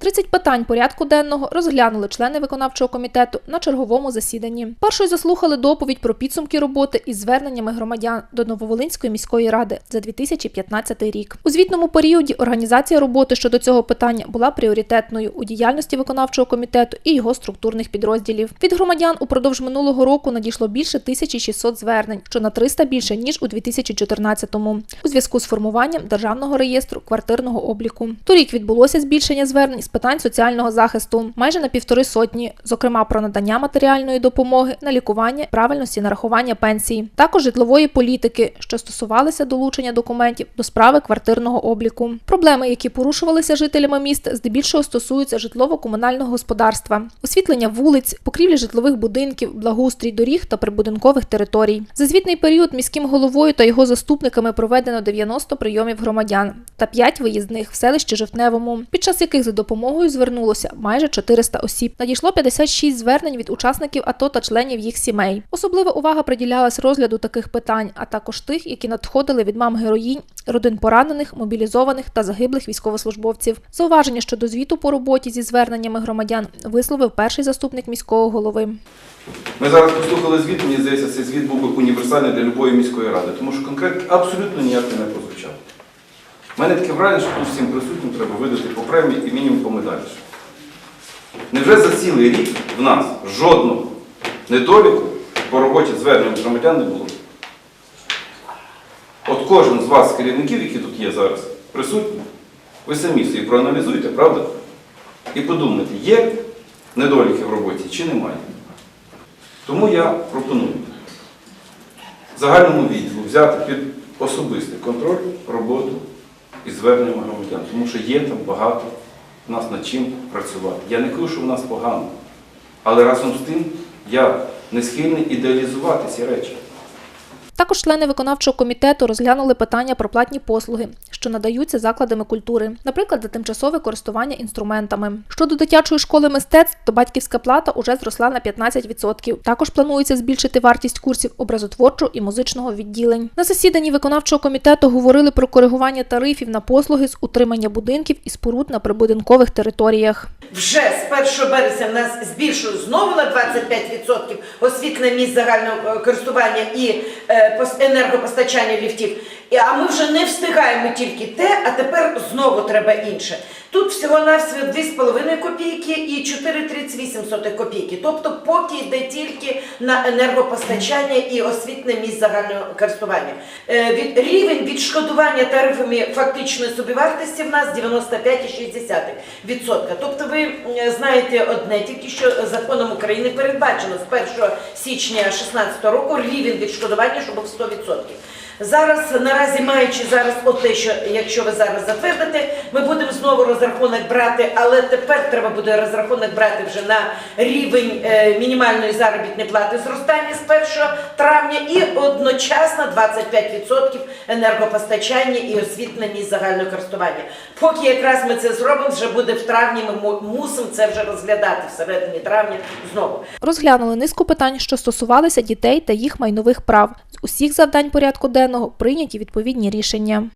30 питань порядку денного розглянули члени виконавчого комітету на черговому засіданні. Першою заслухали доповідь про підсумки роботи із зверненнями громадян до Нововолинської міської ради за 2015 рік. У звітному періоді організація роботи щодо цього питання була пріоритетною у діяльності виконавчого комітету і його структурних підрозділів. Від громадян упродовж минулого року надійшло більше 1600 звернень, що на 300 більше ніж у 2014-му, у зв'язку з формуванням державного реєстру квартирного обліку. Торік відбулося збільшення звернень питань соціального захисту майже на півтори сотні, зокрема про надання матеріальної допомоги на лікування, правильності нарахування пенсій, також житлової політики, що стосувалися долучення документів до справи квартирного обліку. Проблеми, які порушувалися жителями міста, здебільшого стосуються житлово-комунального господарства, освітлення вулиць, покрівлі житлових будинків, благоустрій доріг та прибудинкових територій. За звітний період міським головою та його заступниками проведено 90 прийомів громадян та 5 виїзних в селищі Жовтневому, під час яких за допомогою звернулося майже 400 осіб. Надійшло 56 звернень від учасників АТО та членів їх сімей. Особлива увага приділялась розгляду таких питань, а також тих, які надходили від мам героїнь, родин поранених, мобілізованих та загиблих військовослужбовців. Зауваження щодо звіту по роботі зі зверненнями громадян висловив перший заступник міського голови. Ми зараз послухали звіт, мені здається, цей звіт був би універсальний для будь-якої міської ради, тому що конкретно абсолютно ніяк не прозвучав. У мене таке враження, що тут всім присутнім треба видати по премії і мінімум по медалі. Невже за цілий рік в нас жодного недоліку по роботі звернень громадян не було? От кожен з вас, керівників, які тут є зараз, присутні, ви самі собі проаналізуєте, правда? І подумайте, є недоліки в роботі чи немає. Тому я пропоную загальному відділу взяти під особистий контроль роботу із зверненнями громадян, тому що є там багато в нас над чим працювати. Я не кажу, що в нас погано, але разом з тим я не схильний ідеалізувати ці речі. Також члени виконавчого комітету розглянули питання про платні послуги, що надаються закладами культури, наприклад, за тимчасове користування інструментами. Щодо дитячої школи мистецтв, то батьківська плата уже зросла на 15%. Також планується збільшити вартість курсів образотворчого і музичного відділень. На засіданні виконавчого комітету говорили про коригування тарифів на послуги з утримання будинків і споруд на прибудинкових територіях. Вже з 1 березня нас збільшують знову на 25% освітлення місць загального користування і е, енергопостачання ліфтів. А ми вже не встигаємо тільки те, а тепер знову треба інше. Тут всього-навсього 2,5 копійки і 4,38 копійки. Тобто поки йде тільки на енергопостачання і освітлення місць загального користування. Е, рівень відшкодування тарифами фактичної собівартості в нас 95,6%. Тобто ви е, знаєте одне, тільки що законом України передбачено з 1 січня 2016 року рівень відшкодування, щоб був 100%. Зараз наразі маючи зараз от те, що якщо ви зараз затвердите, ми будемо знову розрахунок брати, але тепер треба буде розрахунок брати вже на рівень е, мінімальної заробітної плати зростання з 1 травня і одночасно 25% енергопостачання і освітлення загального користування. Поки якраз ми це зробимо, вже буде в травні. Ми мусимо це вже розглядати всередині травня знову. Розглянули низку питань, що стосувалися дітей та їх майнових прав. З усіх завдань порядку денного прийняті відповідні рішення.